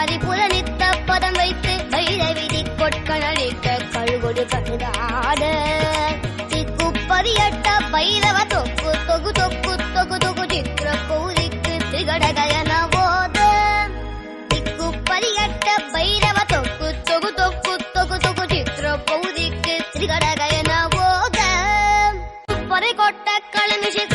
பதிப்புல நித்த பதம் வைத்து வைத விதி கொட்கணிக்க கழுகொடு கருதாத திக்குப்பதி எட்ட பைரவ தொக்கு தொகு தொக்கு தொகு தொகு சித்திர பௌதிக்கு திகடகயன போத திக்குப்பதி எட்ட பைரவ தொக்கு தொகு தொக்கு தொகு தொகு சித்திர பௌதிக்கு திகடகயன போக பறை கொட்ட கலமிஷி